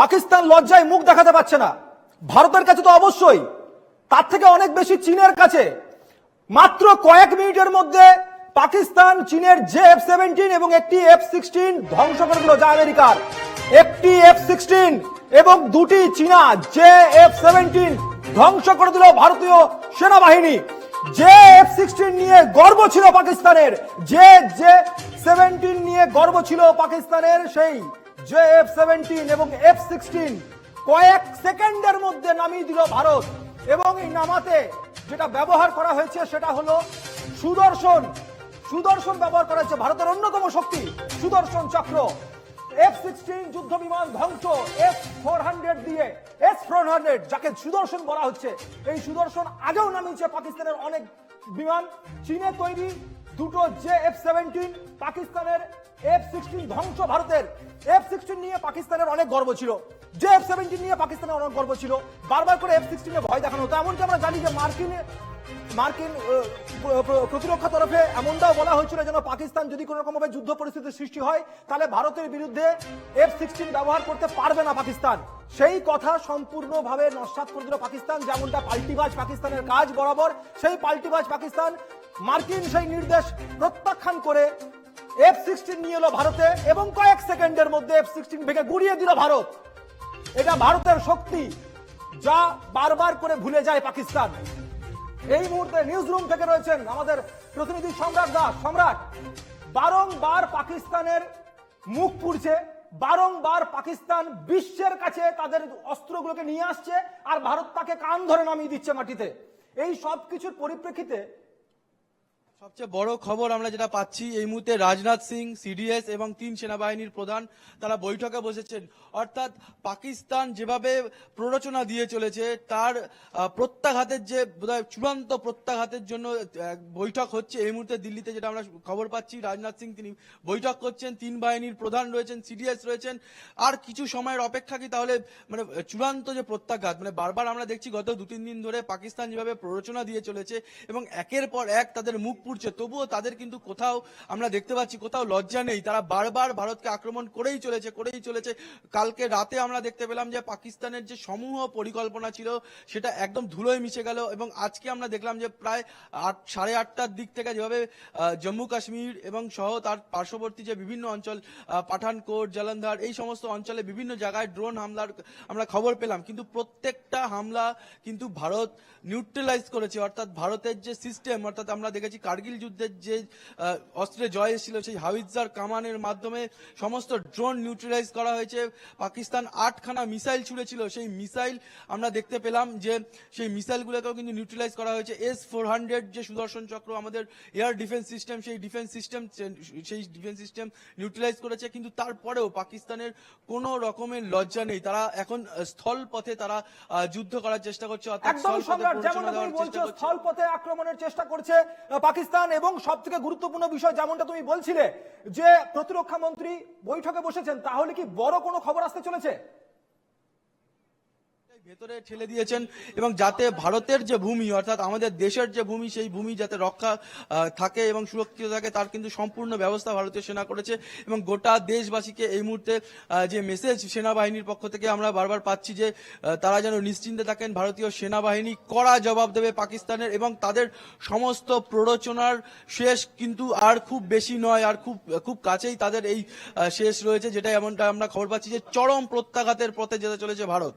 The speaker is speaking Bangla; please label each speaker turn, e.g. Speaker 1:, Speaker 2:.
Speaker 1: পাকিস্তান লজ্জায় মুখ দেখাতে পারছে না। ভারতের কাছে তো অবশ্যই। তার থেকে অনেক বেশি চীনের কাছে। মাত্র কয়েক মিনিটের মধ্যে পাকিস্তান, চীনের জে এফ সেভেন্টিন এবং একটি এফ সিক্সটিন ধ্বংস করে দিল যা আমেরিকার। একটি এফ সিক্সটিন এবং দুটি চীনা জে এফ সেভেন্টিন ধ্বংস করে দিল ভারতীয় সেনাবাহিনী। যে এফ সিক্সটিন নিয়ে গর্ব ছিল পাকিস্তানের, যে যে সেভেন্টিন নিয়ে গর্ব ছিল পাকিস্তানের সেই এফ সেভেন্টিন এবং এফ সিক্সটিন কয়েক সেকেন্ডের মধ্যে নামিয়ে দিল ভারত। এবং এই নামাতে যেটা ব্যবহার করা হয়েছে সেটা হলো সুদর্শন। সুদর্শন ব্যবহার করা হয়েছে ভারতের অন্যতম শক্তি, সুদর্শন চক্র। এফ সিক্সটিন যুদ্ধ বিমান ধ্বংস এফ ফোর হান্ড্রেড দিয়ে এস ফোর হান্ড্রেড যাকে সুদর্শন বলা হচ্ছে। এই সুদর্শন আগেও নামিয়েছে পাকিস্তানের অনেক বিমান। চীনে তৈরি দুটো জে এফ সেভেন্টিন পাকিস্তানের এফ সিক্সটিন ধ্বংস ভারতের। এফ সিক্সটিন নিয়ে পাকিস্তানের অনেক গর্ব ছিল। যে এফ সেভেন্টিন নিয়ে পাকিস্তানের অনেক গর্ব ছিল। বারবার করে এফ সিক্সটিনে ভয় দেখানো হতো। এমনকি আমরা জানি যে মার্কিন মার্কিন প্রতিরক্ষা তরফে এমনটাও বলা হয়েছিল যেন পাকিস্তান যদি কোনো রকমভাবে যুদ্ধ পরিস্থিতির সৃষ্টি হয়, তাহলে ভারতের বিরুদ্ধে এফ সিক্সটিন ব্যবহার করতে পারবে না পাকিস্তান। সেই কথা সম্পূর্ণভাবে নস্বাত করে দিল পাকিস্তান। যেমনটা পাল্টিবাজ পাকিস্তানের কাজ বরাবর, সেই পাল্টিবাজ পাকিস্তান মার্কিন সেই নির্দেশ প্রত্যাখ্যান করে এফ সিক্সটিন নিয়ে এলো ভারতে এবং কয়েক সেকেন্ডের মধ্যে এফ সিক্সটিন ভেঙে গুড়িয়ে দিল ভারত। এটা ভারতের শক্তি যা বারবার করে ভুলে যায় পাকিস্তান। এই মুহূর্তে নিউজ রুম থেকে রয়েছেন আমাদের প্রতিনিধি সম্রাট দাস। সম্রাট, বারংবার পাকিস্তানের মুখ পুড়ছে, বারংবার পাকিস্তান বিশ্বের কাছে তাদের অস্ত্রগুলোকে নিয়ে আসছে আর ভারত তাকে কান ধরে নামিয়ে দিচ্ছে মাটিতে। এই সব কিছুর পরিপ্রেক্ষিতে
Speaker 2: সবচেয়ে বড় খবর আমরা যেটা পাচ্ছি, এই মুহূর্তে রাজনাথ সিং, সিডিএস এবং তিন সেনাবাহিনীর প্রধান, তারা বৈঠকে বসেছেন। অর্থাৎ পাকিস্তান যেভাবে প্ররোচনা দিয়ে চলেছে, তার প্রত্যাঘাতের যে চূড়ান্ত প্রত্যাঘাতের জন্য বৈঠক হচ্ছে। এই মুহূর্তে দিল্লিতে যেটা আমরা খবর পাচ্ছি, রাজনাথ সিং তিনি বৈঠক করছেন, তিন বাহিনীর প্রধান রয়েছেন, সিডিএস রয়েছেন। আর কিছু সময়ের অপেক্ষা কি তাহলে মানে চূড়ান্ত যে প্রত্যাঘাত মানে বারবার আমরা দেখছি গত দু তিন দিন ধরে পাকিস্তান যেভাবে প্ররোচনা দিয়ে চলেছে এবং একের পর এক তাদের মুখ পুড়ছে, তবুও তাদের কিন্তু কোথাও আমরা দেখতে পাচ্ছি কোথাও লজ্জা নেই। তারা বারবার ভারতকে আক্রমণ করেই চলেছে করেই চলেছে। কালকে রাতে আমরা দেখতে পেলাম যে পাকিস্তানের যে সমূহ পরিকল্পনা ছিল, সেটা একদম ধুলোয় মিশে গেল এবং আজকে আমরা দেখলাম যে প্রায় আট, সাড়ে আটটার দিক থেকে যেভাবে জম্মু কাশ্মীর এবং সহ তার পার্শ্ববর্তী যে বিভিন্ন অঞ্চল পাঠানকোট, জলন্ধর, এই সমস্ত অঞ্চলে বিভিন্ন জায়গায় ড্রোন হামলার আমরা খবর পেলাম। কিন্তু প্রত্যেকটা হামলা কিন্তু ভারত নিউট্রালাইজ করেছে। অর্থাৎ ভারতের যে সিস্টেম অর্থাৎ আমরা দেখেছি কার্গিল যুদ্ধের যে অস্ত্রে জয় এসেছিল সেই হাউইজার কামানের মাধ্যমে সমস্ত ড্রোন নিউট্রালাইজ করা হয়েছে। পাকিস্তান আটখানা মিসাইল ছুড়েছিল। সেই মিসাইল আমরা দেখতে পেলাম যে সেই মিসাইলগুলোকেও কিন্তু নিউট্রালাইজ করা হয়েছে। এস ফোর হান্ড্রেড যে সুদর্শন চক্র আমাদের এয়ার ডিফেন্স সিস্টেম সেই ডিফেন্স সিস্টেম সেই ডিফেন্স সিস্টেম নিউট্রালাইজ করেছে। কিন্তু তারপরেও পাকিস্তানের কোনো রকমের লজ্জা নেই। তারা এখন স্থল পথে তারা যুদ্ধ করার চেষ্টা করছে। অর্থাৎ
Speaker 1: একদম
Speaker 2: স্থল পথে
Speaker 1: সম্রাট বলছো স্থল আক্রমণের চেষ্টা করছে আহ, পাকিস্তান এবং সব থেকে গুরুত্বপূর্ণ বিষয় যেমনটা তুমি বলছিলে যে প্রতিরক্ষা মন্ত্রী বৈঠকে বসেছেন, তাহলে কি বড় কোনো খবর আসতে চলেছে?
Speaker 2: ভেতরে ঠেলে দিয়েছেন এবং যাতে ভারতের যে ভূমি, অর্থাৎ আমাদের দেশের যে ভূমি, সেই ভূমি যাতে রক্ষা থাকে এবং সুরক্ষিত থাকে, তার কিন্তু সম্পূর্ণ ব্যবস্থা ভারতীয় সেনা করেছে এবং গোটা দেশবাসীকে এই মুহূর্তে যে মেসেজ সেনাবাহিনীর পক্ষ থেকে আমরা বারবার পাচ্ছি যে তারা যেন নিশ্চিন্তে থাকেন, ভারতীয় সেনাবাহিনী কড়া জবাব দেবে পাকিস্তানের এবং তাদের সমস্ত প্ররোচনার শেষ কিন্তু আর খুব বেশি নয়, আর খুব খুব কাছেই তাদের এই শেষ রয়েছে যেটা এমনটা আমরা খবর পাচ্ছি যে চরম প্রত্যাঘাতের পথে যেতে চলেছে ভারত।